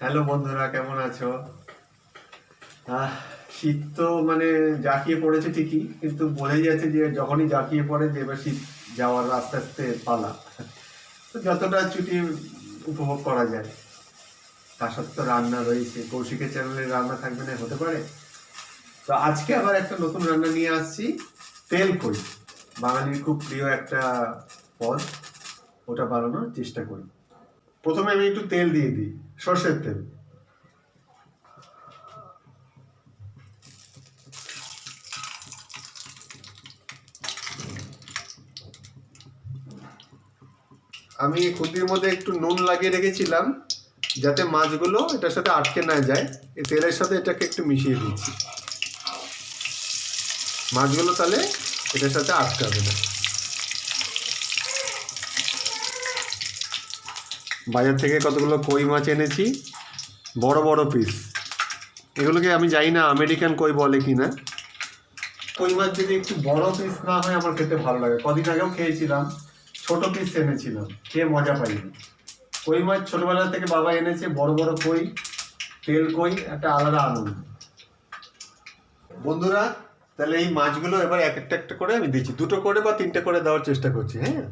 Hello বন্ধুরা, কেমন আছো? শীত তো মানে জাঁকিয়ে পড়েছে ঠিকই, কিন্তু বোঝাই যাচ্ছে যে যখনই জাঁকিয়ে পড়ে যে এবার শীত যাওয়ার আস্তে আস্তে পালা। তো যতটা ছুটি উপভোগ করা যায়। তা সত্ত্বেও রান্না রয়েছে। কৌশিকের চ্যানেলে রান্না থাকবে না, হতে পারে। তো আজকে আবার একটা নতুন রান্না নিয়ে আসছি তেল কই বাঙালির খুব প্রিয় একটা পদ, ওটা বানানোর চেষ্টা করি। প্রথমে আমি একটু তেল দিয়ে দিই, সর্ষের তেল। আমি খুন্তির মধ্যে একটু নুন লাগিয়ে রেখেছিলাম, যাতে মাছগুলো এটার সাথে আটকে না যায়। এই তেলের সাথে এটাকে একটু মিশিয়ে দিচ্ছি। মাছগুলো তাহলে এটার সাথে আটকাবে না। বাজার থেকে কতগুলো কই মাছ এনেছি? বড় বড় পিস এগুলোকে আমি জানি না আমেরিকান কই বলে কি না কই মাছ যদি একটু বড় পিস না হয়, আমার খেতে ভালো লাগে। কদিন আগেও খেয়েছিলাম, ছোট পিস এনেছিলাম, খেয়ে মজা পাইনি। কই মাছ ছোটবেলা থেকে বাবা এনেছে, বড় বড় কই, তেল কই, একটা আলাদা আনন্দ। বন্ধুরা, তাহলে এই মাছগুলো এবার এক একটা একটা করে আমি দিচ্ছি। দুটো করে বা তিনটে করে দেওয়ার চেষ্টা করছি হ্যাঁ?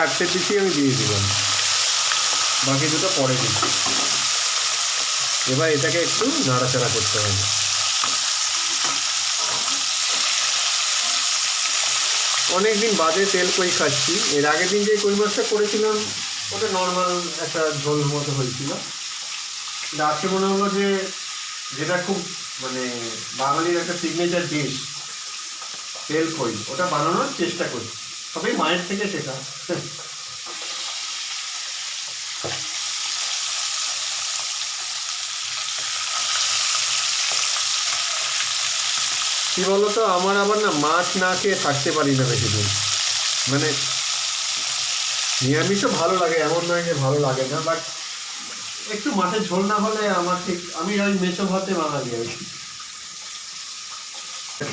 চারটে পিসি আমি দিয়ে দিলাম। বাকি দুটো পরে দিচ্ছি এবার এটাকে একটু নাড়াচাড়া করতে হবে। অনেক দিন বাদে তেল কই খাচ্ছি। এর আগের দিন যে কই মাছটা করেছিলাম, ওটা নর্মাল একটা ঝোল মতো হয়েছিল। আজকে মনে হলো যে যেটা খুব মানে বাঙালির একটা সিগনেচার ডিশ তেল কই, ওটা বানানোর চেষ্টা করছি। সবই মায়ের থেকে শেখা। কি বলতো, আমার আবার না মাছ না খেয়ে থাকতে পারি না বেশি দিন মানে নিরামিষও ভালো লাগে, এমন নয় যে ভালো লাগে না বাট একটু মাছের ঝোল না হলে আমার ঠিক, আমি ওই মেছো ভাতে বাঙালি আর কি।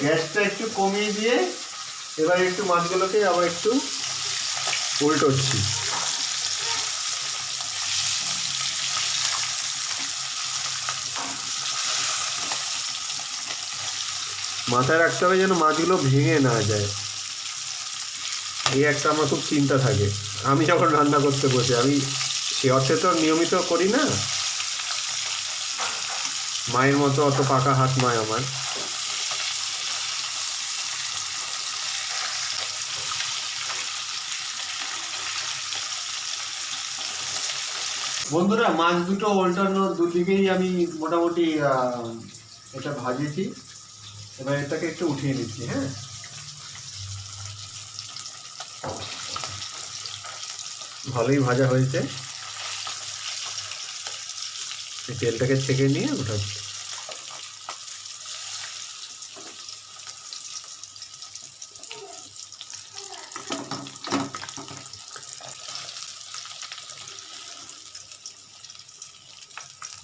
গ্যাসটা একটু কমিয়ে দিয়ে এবার একটু মাছগুলোকে আবার একটু উল্টোচ্ছি। মাথায় রাখতে হবে যেন মাছগুলো ভেঙে না যায়। এই একটা আমার খুব চিন্তা থাকে। আমি যখন রান্না করতে বসে, আমি সে অর্থে তো নিয়মিত করি না। মায়ের মতো অত পাকা হাত নয় আমার। বন্ধুরা, মাছ দুটো উল্টানো দুদিকেই আমি মোটামুটি এটা ভাজিয়েছি। এবার এটাকে একটু উঠিয়ে নিচ্ছি হ্যাঁ? ভালোই ভাজা হয়েছে। তেলটাকে ছেঁকে নিয়ে উঠাচ্ছি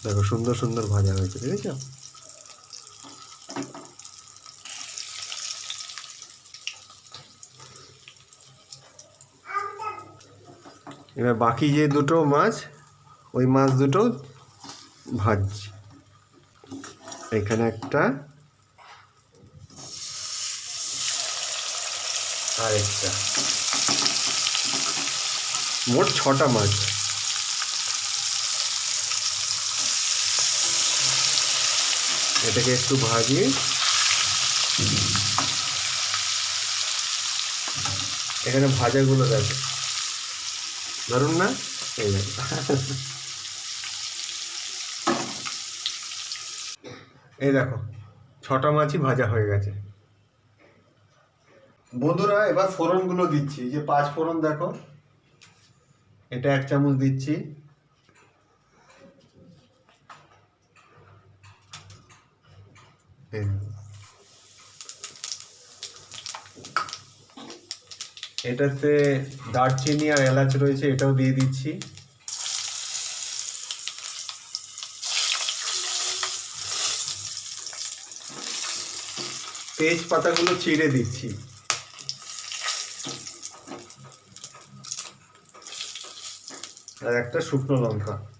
দেখো, সুন্দর সুন্দর ভাজা হয়েছে, দেখেছ? এবার বাকি যে দুটো মাছ, ওই মাছ দুটো ভাজছি। এখানে একটা আর একটা। মোট ছটা মাছ। এটাকে একটু ভাজিয়ে এখানে ভাজাগুলো দেখো। ধরুন না, এই এই দেখো, ছটা মাছই ভাজা হয়ে গেছে। বন্ধুরা, এবার ফোড়নগুলো দিচ্ছি। যে পাঁচ ফোড়ন দেখো, এটা এক চামচ দিচ্ছি এই দেখো। এটাতে দারচিনি আর এলাচ রয়েছে, এটাও দিয়ে দিচ্ছি। তেজপাতাগুলো চিড়ে দিচ্ছি। আর একটা শুকনো লঙ্কা।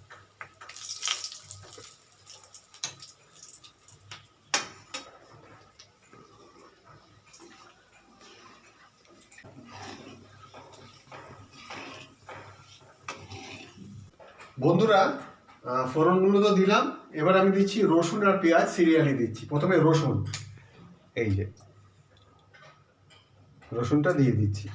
বন্ধুরা ফোড়নগুলো তো দিলাম, এবার আমি দিচ্ছি রসুন আর পেঁয়াজ, সিরিয়ালি দিচ্ছি। প্রথমে রসুন, এই যে, রসুনটা দিয়ে দিচ্ছি।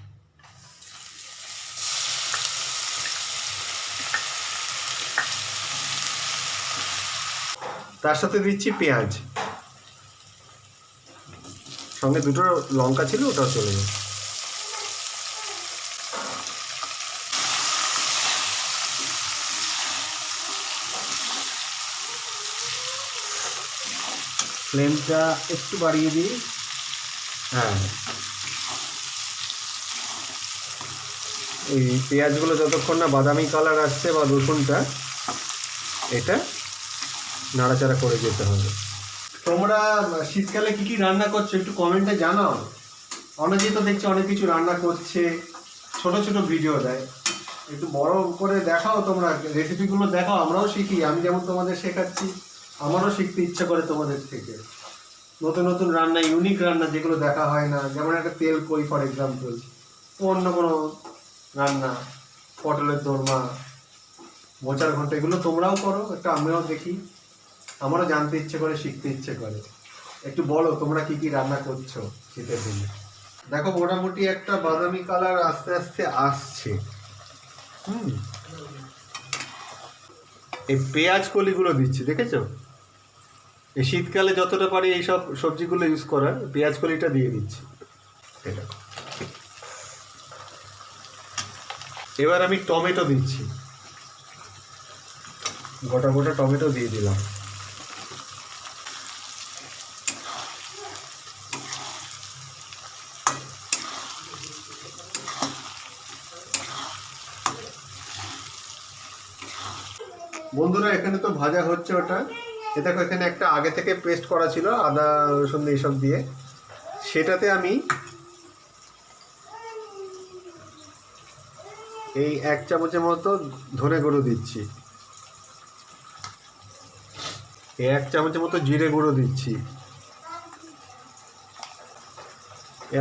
তার সাথে দিচ্ছি পেঁয়াজ। সঙ্গে দুটো লঙ্কা ছিল, ওটাও চলে যাবে ফ্লেমটা একটু বাড়িয়ে দিই। হ্যাঁ। এই পেঁয়াজগুলো যতক্ষণ না বাদামি কালার আসছে বা রসুনটা এটা নাড়াচাড়া করে যেতে হবে। তোমরা শীতকালে কি কি রান্না করছ একটু কমেন্টে জানাও। অনেকেই তো দেখছি অনেক কিছু রান্না করছে ছোট ছোট ভিডিও দেয়। একটু বড় করে দেখাও তোমরা রেসিপিগুলো দেখাও আমরাও শিখি আমি যেমন তোমাদের শেখাচ্ছি। আমারও শিখতে ইচ্ছে করে তোমাদের থেকে। নতুন নতুন রান্না ইউনিক রান্না যেগুলো দেখা হয় না, যেমন একটা তেল কই ফর এক্সাম্পল অন্য কোনো রান্না, পটলের দোরমা, মোচার ঘণ্টা, এগুলো তোমরাও করো, একটা আমরাও দেখি। আমারও জানতে ইচ্ছে করে, শিখতে ইচ্ছে করে। একটু বলো, তোমরা কি কি রান্না করছ শীতের দিনে? দেখো, মোটামুটি একটা বাদামি কালার আস্তে আস্তে আসছে। হুম। এই পেঁয়াজ কলিগুলো দিচ্ছি, দেখেছ? এই শীতকালে যতটা পারি এইসব সবজিগুলো ইউজ করার, পেঁয়াজ কলিটা দিয়ে দিচ্ছি। এটা এবার আমি টমেটো দিচ্ছি। গোটা গোটা টমেটো দিয়ে দিলাম। বন্ধুরা, এখানে তো ভাজা হচ্ছে ওটা। এ দেখো, এখানে একটা আগে থেকে পেস্ট করা ছিল, আদা, রসুন, এইসব দিয়ে। সেটাতে আমি এই এক চামচের মতো ধনে গুঁড়ো দিচ্ছি। এই এক চামচের মতো জিরে গুঁড়ো দিচ্ছি।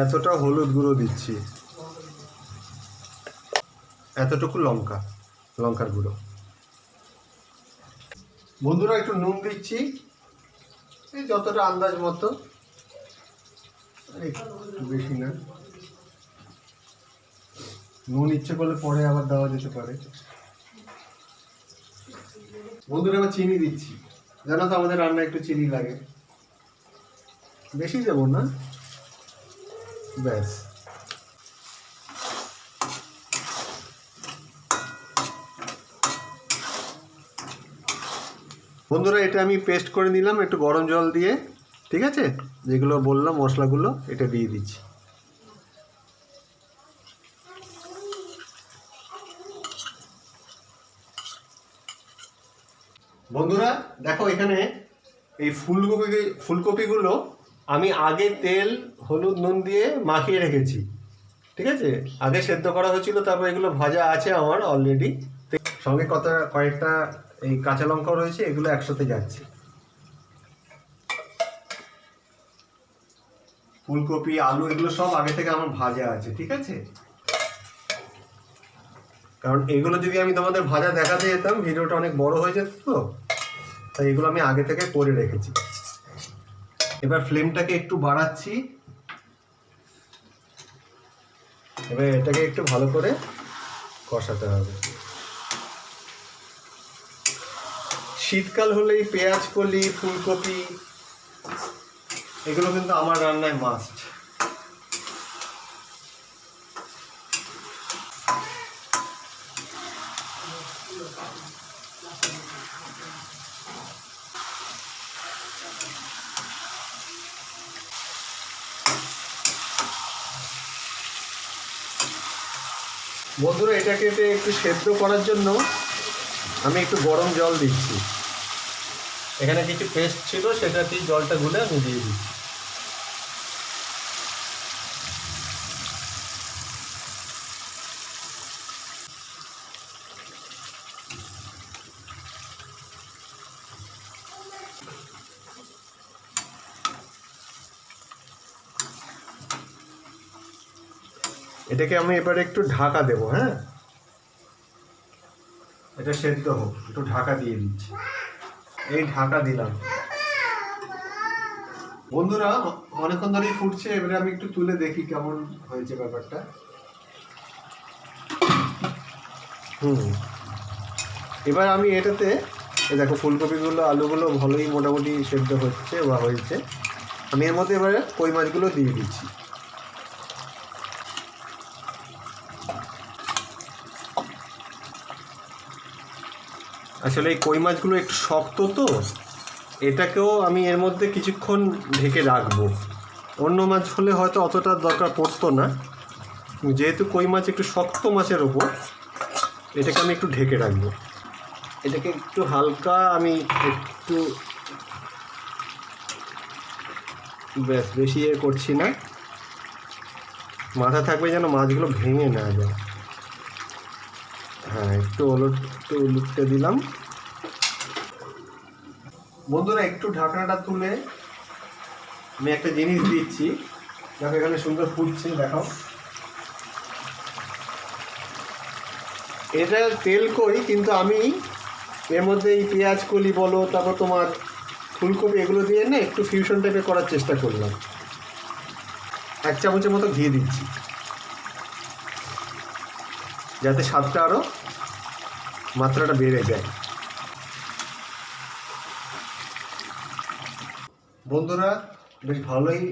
এতটা হলুদ গুঁড়ো দিচ্ছি। এতটুকু লঙ্কা, লঙ্কার গুঁড়ো। বন্ধুরা, একটু নুন দিচ্ছি। এই যতটা আন্দাজ মতো। একটু বেশি না। নুন ইচ্ছে করলে পরে আবার দেওয়া যেতে পারে। বন্ধুরা, এবার চিনি দিচ্ছি। জানো তো, আমাদের রান্না একটু চিনি লাগে। বেশি দেবো না? ব্যাস। বন্ধুরা, এটা আমি পেস্ট করে নিলাম একটু গরম জল দিয়ে, ঠিক আছে? যেগুলো বললাম, মশলাগুলো, এটা দিয়ে দিচ্ছি। বন্ধুরা, দেখো এখানে এই ফুলকপি, ফুলকপিগুলো আমি আগে তেল, হলুদ, নুন দিয়ে মাখিয়ে রেখেছি, ঠিক আছে? আগে সেদ্ধ করা হয়েছিল, তারপর এগুলো ভাজা আছে আমার অলরেডি সঙ্গে কত কয়েকটা এই কাঁচা লঙ্কাও রয়েছে, এগুলো একসাথে যাচ্ছে। ফুলকপি, আলু, এগুলো সব আগে থেকে আমার ভাজা আছে, ঠিক আছে? কারণ এগুলো যদি আমি তোমাদের ভাজা দেখাতে যেতাম, ভিডিওটা অনেক বড় হয়ে যেত তো, তাই এগুলো আমি আগে থেকে করে রেখেছি। এবার ফ্লেমটাকে একটু বাড়াচ্ছি। এবার এটাকে একটু ভালো করে কষাতে হবে। শীতকাল হলেই পেঁয়াজ কলি, ফুলকপি, এগুলো কিন্তু আমার রান্নায় মাস্ট বন্ধুরা এটাকে একটু সেদ্ধ করার জন্য আমি একটু গরম জল দিচ্ছি। এখানে কিছু পেস্ট ছিল, সেটা সেটাতেই জলটা গুলে আমি দিয়ে দিচ্ছি। এটাকে আমি এবারে একটু ঢাকা দেবো হ্যাঁ? এটা সেদ্ধ হোক, একটু ঢাকা দিয়ে দিচ্ছি। এই ঢাকা দিলাম। বন্ধুরা অনেকক্ষণ ধরেই ফুটছে, এবারে আমি একটু তুলে দেখি কেমন হয়েছে ব্যাপারটা। হুম। এবার আমি এটাতে দেখো, ফুলকপিগুলো, আলুগুলো ভালোই মোটামুটি সেদ্ধ হচ্ছে বা হয়েছে। আমি এর মধ্যে এবারে কই মাছগুলো দিয়ে দিচ্ছি। আসলে এই কই মাছগুলো একটু শক্ত তো, এটাকেও আমি এর মধ্যে কিছুক্ষণ ঢেকে রাখব। অন্য মাছ হলে হয়তো অতটা দরকার পড়তো না। যেহেতু কই মাছ একটু শক্ত মাছের ওপর, এটাকে আমি একটু ঢেকে রাখব। এটাকে একটু হালকা আমি একটু ব্যাস, বেশি ইয়ে করছি না। মাথা থাকবে যেন মাছগুলো ভেঙে না যায়। হ্যাঁ একটু ওলট একটু উলুটতে দিলাম। বন্ধুরা, একটু ঢাকনাটা তুলে আমি একটা জিনিস দিচ্ছি। দেখো, এখানে সুন্দর ফুটছে, দেখাও। এটা তেল কই কিন্তু আমি এর মধ্যে এই পেঁয়াজ কলি বলো, তারপর তোমার ফুলকপি, এগুলো দিয়ে না একটু ফিউশন টাইপের করার চেষ্টা করলাম। এক চামচের মতো ঘি দিচ্ছি। যাতে স্বাদটা আরও মাত্রাটা বেড়ে যায়। বন্ধুরা, বেশ ভালোই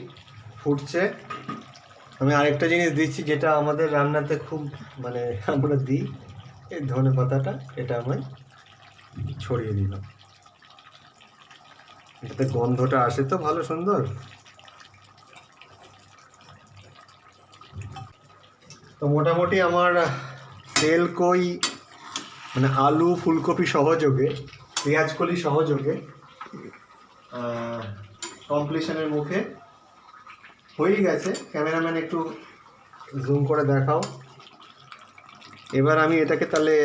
ফুটছে। আমি আরেকটা জিনিস দিচ্ছি, যেটা আমাদের রান্নাতে খুব মানে আমরা দিই, এই ধনে পাতাটা, এটা আমি ছড়িয়ে দিলাম। এটাতে গন্ধটা আসে তো, ভালো সুন্দর। তো মোটামুটি আমার তেল কই মানে আলু, ফুলকপি সহযোগে, পেঁয়াজ কলি সহযোগে কমপ্লিশনের মুখে হয়েই গেছে। ক্যামেরাম্যান একটু জুম করে দেখাও। এবার আমি এটাকে তাহলে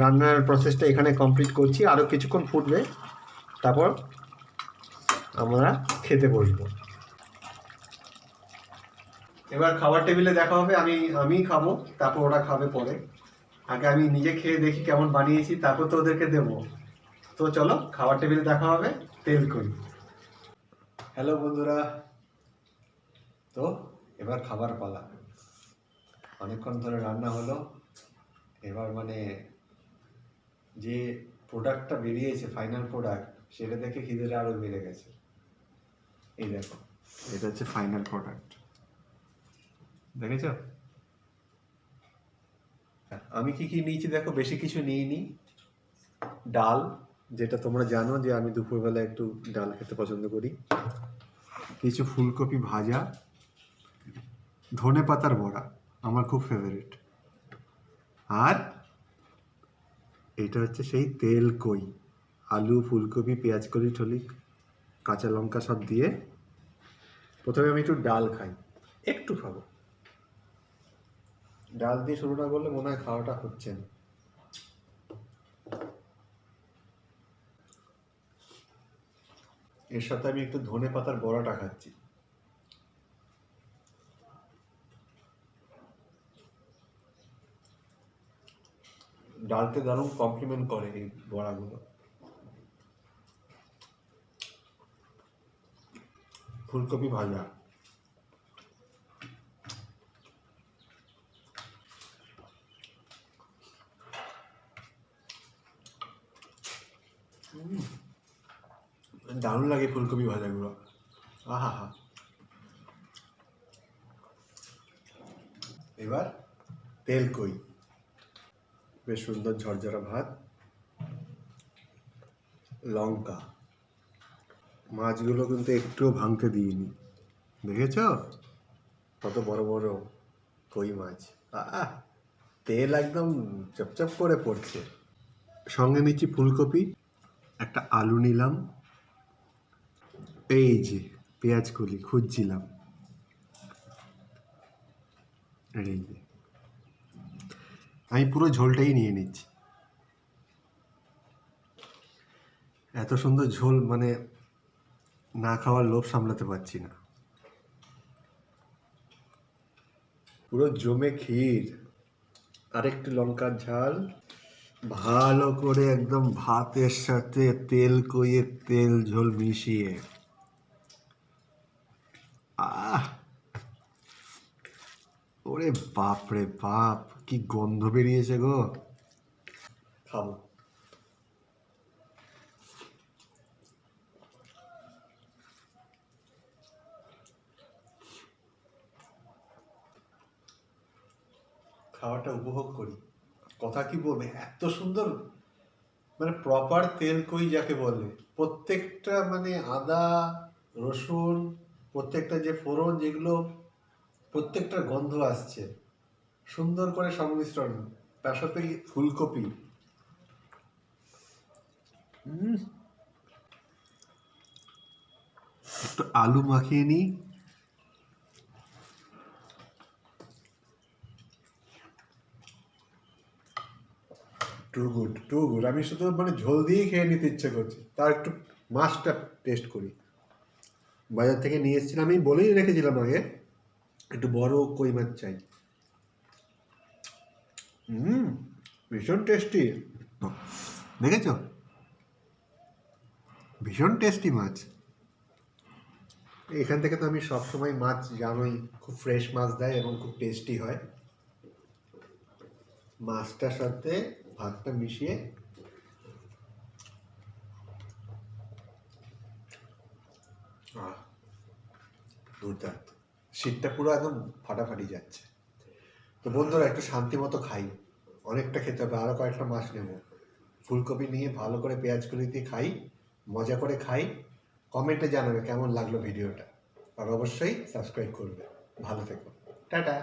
রান্নার প্রসেসটা এখানে কমপ্লিট করছি। আরও কিছুক্ষণ ফুটবে। তারপর আমরা খেতে বসবো। এবার খাবার টেবিলে দেখা হবে। আমি আমি খাব। তারপর ওরা খাবে পরে। আগে আমি নিজে খেয়ে দেখি কেমন বানিয়েছি, তারপর তো ওদেরকে দেবো। তো চলো, খাবার টেবিলে দেখা হবে, তেল করি। হ্যালো বন্ধুরা, তো এবার খাবার পালা। অনেকক্ষণ ধরে রান্না হলো, এবার মানে যে প্রোডাক্টটা বেরিয়েছে ফাইনাল প্রোডাক্ট সেটা দেখে খিদেটা আরও বেড়ে গেছে। এই দেখো, এটা হচ্ছে ফাইনাল প্রোডাক্ট দেখেছ? আমি কি কি নিয়েছি দেখো, বেশি কিছু নিইনি। ডাল, যেটা তোমরা জানো যে আমি দুপুরবেলা একটু ডাল খেতে পছন্দ করি। কিছু ফুলকপি ভাজা, ধনে পাতার বড়া, আমার খুব ফেভারিট আর এটা হচ্ছে সেই তেল কই, আলু, ফুলকপি, পেঁয়াজ কলি টলি কাঁচা লঙ্কা সব দিয়ে। প্রথমে আমি একটু ডাল খাই, একটু খাব। ডাল দিয়ে শুরু না করলে মনে হয় খাওয়াটা হচ্ছে না। এর সাথে আমি একটু ধনে পাতার বড়াটা খাচ্ছি। ডালতে দারুণ কমপ্লিমেন্ট করে এই বড়াগুলো। ফুলকপি ভাজা। দারুণ লাগে ফুলকপি ভাজাগুলো। আহা হা এবার তেল কই। বেশ সুন্দর ঝরঝরা ভাত। লঙ্কা। মাছগুলো কিন্তু একটুও ভাঙতে দিইনি। দেখেছ? কত বড় বড় কই মাছ। আহ, তেল একদম চপচপ করে পড়ছে। সঙ্গে নিচ্ছি ফুলকপি, একটা আলু নিলাম। এই যে, পেঁয়াজ কলি, খুঁজছিলাম। এই যে। আমি পুরো ঝোলটাই নিয়ে নিচ্ছি। এত সুন্দর ঝোল মানে না খাওয়ার লোভ সামলাতে পারছি না। পুরো জমে ক্ষীর। আরেকটু লঙ্কার ঝাল। ভালো করে একদম ভাতের সাথে তেল কইয়ে তেল ঝোল মিশিয়ে। ওরে বাপ রে বাপ, কি গন্ধ বেরিয়েছে গো। খাব। খাওয়াটা উপভোগ করি। কথা কি বলবে? এত সুন্দর মানে প্রপার তেল কই যাকে বলে? প্রত্যেকটা মানে আদা, রসুন প্রত্যেকটা যে ফোড়ন যেগুলো প্রত্যেকটার গন্ধ আসছে, সুন্দর করে সংমিশ্রণ, তার সাথে ফুলকপি। একটু আলু মাখিয়ে নিই। Too good too good. আমি শুধু মানে ঝোল দিয়েই খেয়ে নিতে ইচ্ছে করছি, তার একটু মাছটা টেস্ট করি। বাজার থেকে নিয়ে এসেছিলাম আমি বলেই রেখেছিলাম আগে একটু বড় কই মাছ চাই। হুম ভীষণ টেস্টি। দেখেছ? ভীষণ টেস্টি মাছ। এখান থেকে তো আমি সবসময় মাছ জানোই খুব ফ্রেশ মাছ দেয় এবং খুব টেস্টি হয়। মাছটার সাথে ভাতটা মিশিয়ে আহ, দুর্দান্ত। শীতটা পুরো একদম ফাটাফাটি যাচ্ছে। তো বন্ধুরা, একটু শান্তি মতো খাই। অনেকটা খেতে হবে আরও কয়েকটা মাছ নেব। ফুলকপি নিয়ে ভালো করে পেঁয়াজ কলি দিয়ে খাই, মজা করে খাই। কমেন্টে জানাবে কেমন লাগল ভিডিওটা। আর অবশ্যই সাবস্ক্রাইব করবে। ভালো থেকো। টাটা।